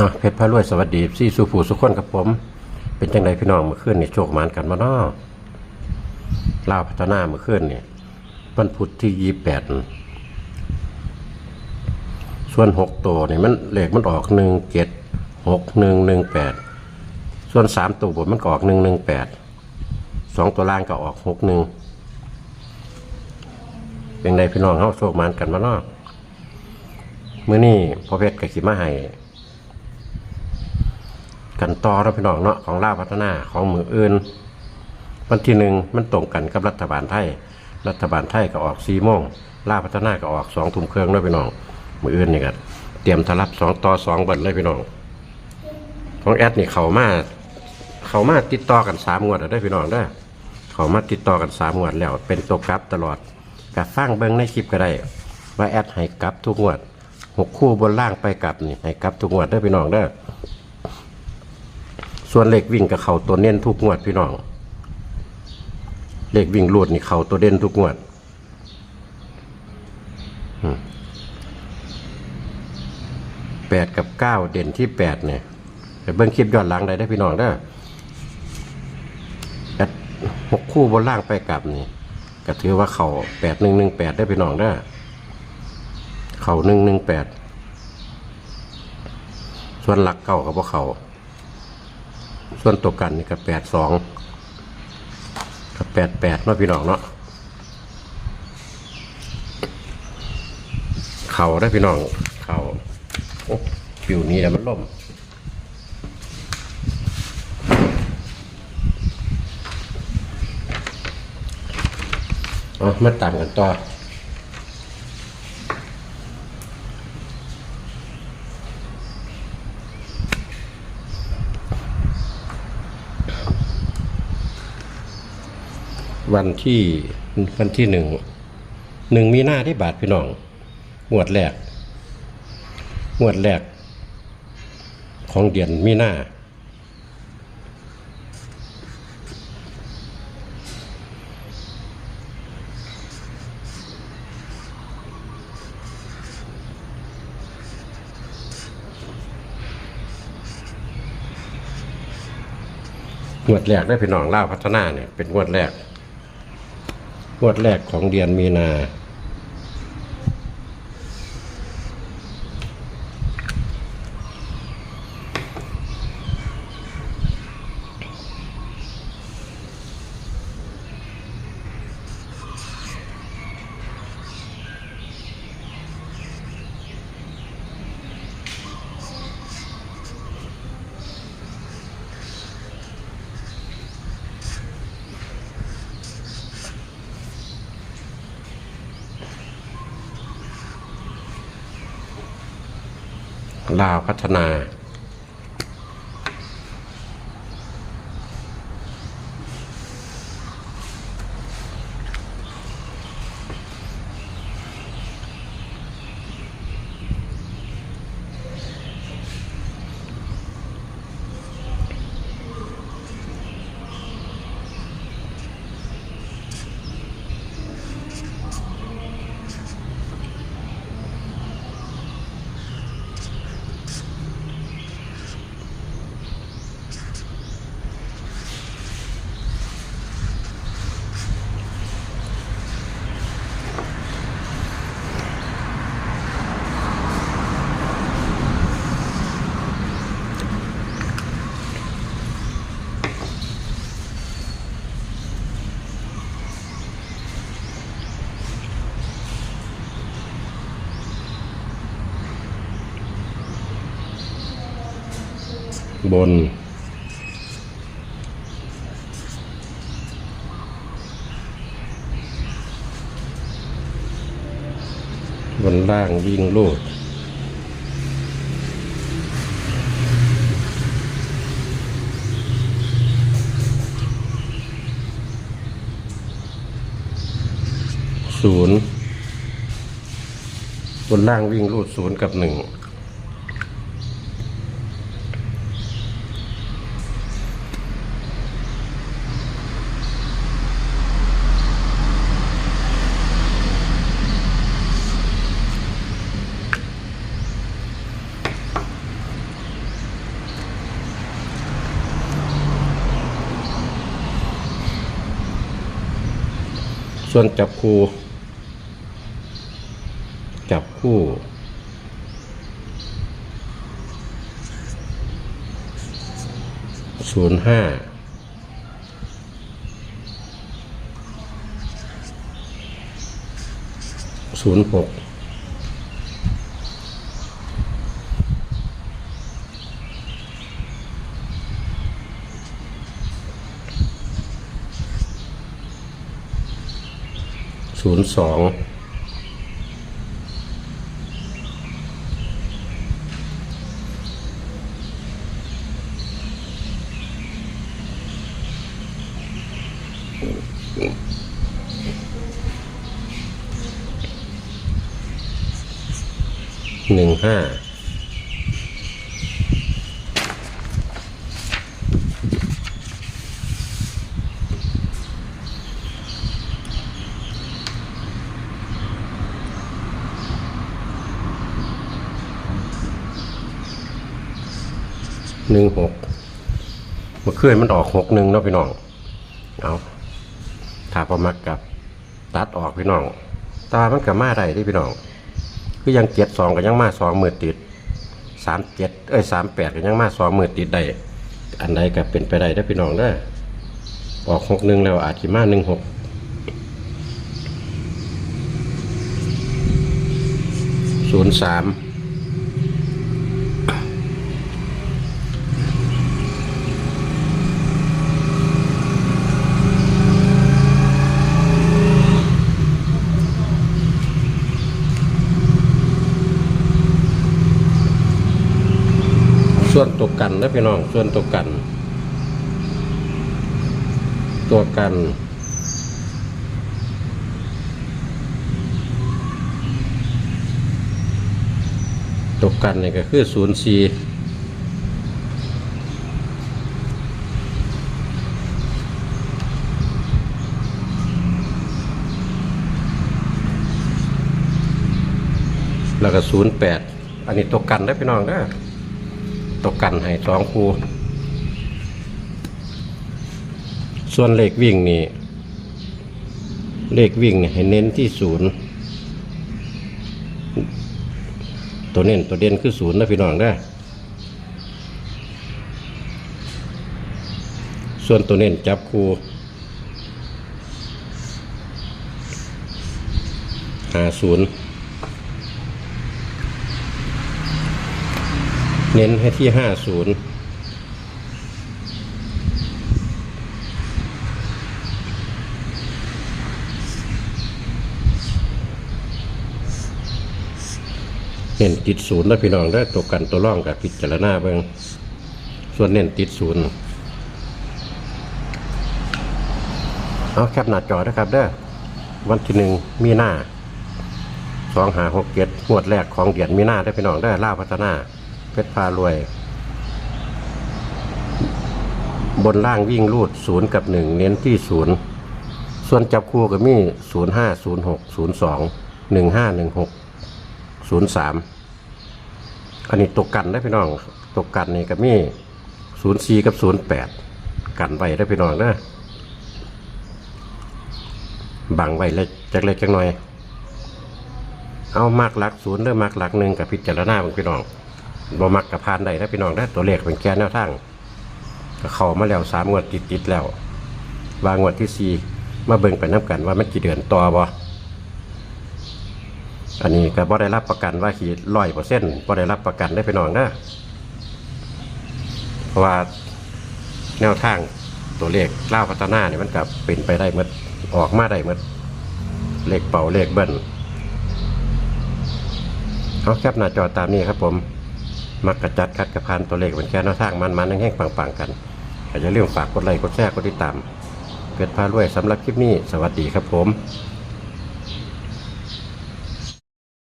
อะเพชรพระรวยสวัสดีซี่สุผูสุขคนกับผม เป็นจังไดพี่น้องเมื่อคืนนี่โชคหมานกันมาเนาะลาวพัฒนาเมื่อคืนนี่วันพุธที่ยี่แปดส่วนหกตัวนี่มันเลขมันออกหนึ่งเจ็ดหกหนึ่งหนึ่งแปดส่วนสามตัวบนมันก็ออกหนึ่งหนึ่งแปดสองตัวล่างก็ออกหกหนึ่งเป็นไดพี่น้องเฮาโชคหมานกันมาเนาะเมื้อนี้พอเพชรกับขีมาให้ กันต่อเราพี่น้องเนาะของลาวพัฒนาของมืออื่น วันที่หนึ่งมันตรงกันกับรัฐบาลไทย รัฐบาลไทยก็ออกสี่โมงลาวพัฒนาก็ออกสองทุ่มเครื่องด้วยพี่น้อง มืออื่นนี่ก็เตรียมทะลับสองต่อสองบัดเลยพี่น้อง ของแอดนี่เขามาเขามาติดต่อกันสามงวดได้พี่น้องได้เขามาติดต่อกันสามงวดแล้วเป็นตัวกลับตลอดกับฟังเบิ้งในคลิปก็ได้ว่าแอดให้กลับทุกงวดหกคู่บนล่างไปกลับนี่ให้กลับทุกงวดได้พี่น้องได้ ส่วนเลขวิ่งกับเขาตัวเน้นทุกงวดพี่น้อง เลขวิ่งรูดนี่เขาตัวเด่นทุกงวดแปดกับเก้าเด่นที่แปดเนี่ยไปเบิ้งคลิปย้อนหลังได้ได้พี่น้องเด้อหกคู่บนล่างไปกลับนี่ก็ถือว่าเขาแปดหนึ่งหนึ่งแปดได้พี่น้องเด้อเขาหนึ่งหนึ่งแปดส่วนหลักเก่ากับพวกเขา ส่วนตัวกันนี่ก็แปดสองกับแปดแปดเนาะพี่น้องเนาะเข่าได้พี่น้อง เข่าโอ้ปิวนี้แล้วมันล่มเอมาตามกันต่อ วันที่วันที่หนึ่งหนึ่งมีหน้าที่บาทพี่น้องงวดแรกงวดแรก ของเดือนมีหน้างวดแรกได้พี่น้องเล่าพัฒนาเนี่ยเป็นงวดแรก งวดแรกของเดือนมีนา ลาวพัฒนา บน บนล่างยิงลูดศูนย์บนล่างวิ่งลูดศูนย์กับหนึ่ง วนจับคู่ จับคู่ ศูนย์ห้า ศูนย์หก ศูนย์สองหนึ่งห้า หนึ่งหกเมื่อคืนมันออกหกหนึ่งเนาะพี่น้องเอาถ้าประมักกับตัดออกพี่น้องตามันกับมาได้ที่พี่น้อง คือยังเจ็ดสองกับยังมาสองมือติดสามเจ็ดเอ้ยสามแปดกับยังมาสองมือติดได้อันใดก็เป็นไปได้ได้อพี่น้องเด้อออกหกหนึ่งแล้วอาจจะมาหนึ่งหกศูนย์สาม ส่วนตัวกันนะพี่น้อง ส่วนตัวกัน ตัวกันตัวกันนี่ก็คือศูนย์สี่แล้วก็ศูนย์แปดอันนี้ตัวกันนะพี่น้องนะ ตกกันให้สองคู่ ส่วนเลขวิ่งนี่ เลขวิ่งนี่ให้เน้นที่ศูนย์ตัวเน้นตัวเด่นคือศูนย์นะพี่น้องนะส่วนตัวเน้นจับคู่หาศูนย์ เน้นให้ที่ห้าศูนย์เน้นติดศูนย์แล้พี่น้องได้ตกกันตัวร่องกับพิจารณาเบิ่งส่วนเน้นติดศูนย์เอาแคปหน้าจอนะครับเด้อวันที่หนึ่งมีหน้าสองหาหกเจ็ดงวดแรกของเดือนมีหน้าได้พี่น้องได้ล่าพัฒนา เพชรพารวย บนล่างวิ่งรูดศูนย์กับหนึ่งเน้นที่ศูนย์ส่วนจับคู่ก็มีศูนย์ห้าศูนย์หกศูนย์สองหนึ่งห้าหนึ่งหกศูนย์สามอันนี้ตกกันได้พี่น้องตกกันนี่ก็มีศูนย์สี่กับศูนย์แปดกันไว้ได้พี่น้องนะบังไว้เล็กจักเล็กจักหน่อย เอามากหลักศูนย์เด้อมากหลักหนึ่งกับพิจารณาบิ่งพี่น้อง บ่มักกับพานใดนะพี่น้องได้ตัวเลขเป็นแก่แนวทางเข้ามาแล้วสามงวดติดติดแล้ววางงวดที่สี่มาเบิ่งไปน้ำกันว่ามันกี่เดือนต่อบ่อันนี้ก็บ่ได้รับประกันว่าขีดร้อยเปอร์เซ็นต์บ่ได้รับประกันได้พี่น้องนะเพราะว่าแนวทางตัวเลขเล่าพัฒนาเนี่ยมันกับเป็นไปได้หมดอออกมาได้หมดเลขเป่าเลขเบิ้ลเอาแคปหน้าจอตามนี้ครับผม มักกระจัดคัดกระพานตัวเลขเป็นแค่แนวทางมันมันแห้งๆปังๆกันอย่าลืมฝากกดไลค์กดแชร์กดติดตามเกิดพารวยสำหรับคลิปนี้ สวัสดีครับผม